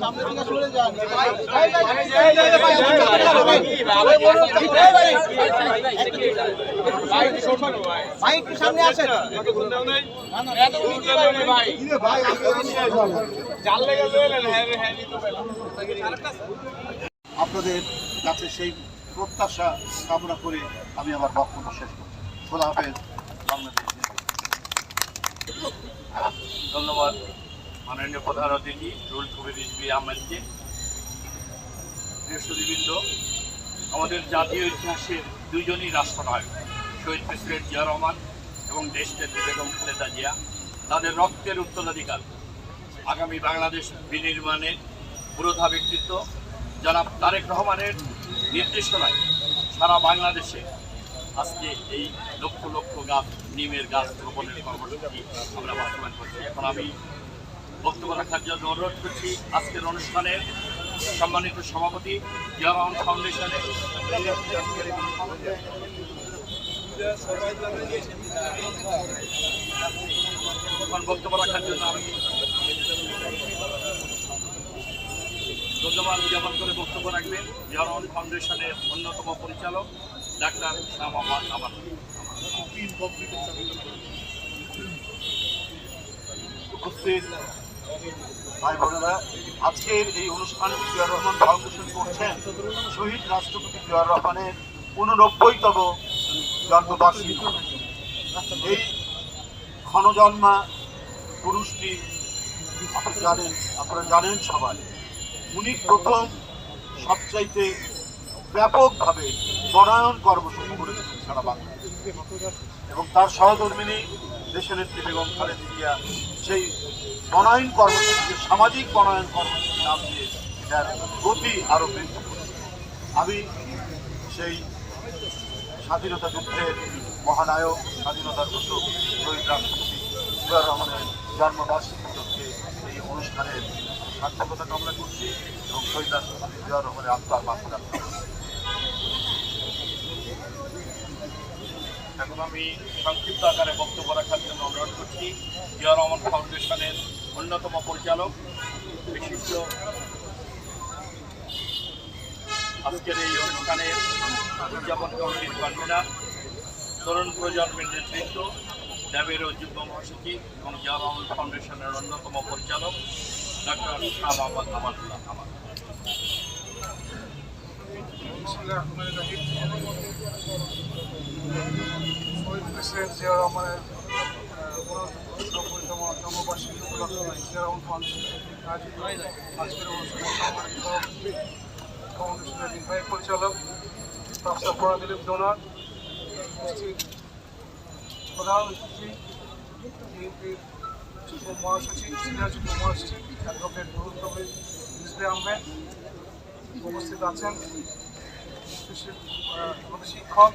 সামনে থেকে সরে যান ভাই একটু সামনে আসেন। ভাই আপনাদের কাছে সেই প্রত্যাশা কামনা করে আমি আমার বক্তব্য শেষ করছি। খোলা হাফেজ। বাংলাদেশ ধন্যবাদ মাননীয় প্রধান অতিথি রুল কবির রিজবি আহমেদকে। বৃহস্পতিবৃন্দ আমাদের জাতীয় ইতিহাসের দুইজনই রাষ্ট্রনায়ক। শহীদ প্রেসিডেন্ট জিয়া রহমান এবং দেশনেত্রী বেগম খালেদা জিয়া, তাদের রক্তের উত্তরাধিকার। আগামী বাংলাদেশ বিনির্মাণের পুরোধা ব্যক্তিত্ব। যারা তারেক রহমানের নির্দেশনায় সারা বাংলাদেশে আজকে এই লক্ষ লক্ষ গাছ, নিমের গাছ রোপণের কর্মসূচি আমরা বাস্তবায়ন করছি। এখন আমি বক্তব্য রাখার জন্য অনুরোধ করছি, আজকের অনুষ্ঠানের সম্মানিত সভাপতি জিয়া রহমান ফাউন্ডেশনের বক্তব্য রাখার জন্য আমি ধন্যবাদ করে বক্তব্য রাখবেন। জিয়া ফাউন্ডেশনের অন্যতম পরিচালক, ডাক্তার ভাই বোনেরা, আজকের এই অনুষ্ঠানটি জিয়া রহমান ফাউন্ডেশন করছেন শহীদ রাষ্ট্রপতি জিয়া রহমানের উননব্বইতম জন্মবার্ষিকী। এই ক্ষণজন্মা পুরুষটি জানেন, আপনারা জানেন সবাই, উনি প্রথম সবচাইতে ব্যাপকভাবে বনায়ন কর্মসূচি করেছিলেন সারা বাংলাদেশে। এবং তার সহধর্মিনী দেশনেত্রী বেগম খালেদা জিয়া, সেই বনায়ন কর্মসূচিকে, সামাজিক বনায়ন কর্মসূচি নাম দিয়ে এটার গতি আরও বৃদ্ধি আমি সেই স্বাধীনতা যুদ্ধের মহানায়ক, স্বাধীনতার ঘোষক শহীদ রাষ্ট্রপতি রহমানের জন্মবার্ষিকী উপলক্ষে এই অনুষ্ঠানের সার্থকতা কামনা করছি এবং শহীদ রাষ্ট্রপতি রহমানের আত্মার মাথা এখন আমি সংক্ষিপ্ত আকারে বক্তব্য রাখার জন্য অনুরোধ করছি। জিয়া রহমান ফাউন্ডেশনের অন্যতম পরিচালক, বিশিষ্ট আজকের এই অনুষ্ঠানের উদযাপন কমিটির কনভেনার তরুণ প্রজন্মের নেতৃত্ব ল্যাবের যুগ্ম মহাসচিব এবং রহমান ফাউন্ডেশনের অন্যতম পরিচালক ডক্টর শাহ মোহাম্মদ আমানুল্লাহ আমার পরিচালক প্রফেসর ফরাদিলীপ ডোনার প্রধান অতিথি বিএনপির যুগ্ম মহাসচিব সিনিয়র যুগ্ম মহাসচিব অ্যাডভোকেট নুরুল কবির আহমেদ উপস্থিত আছেন। শিক্ষক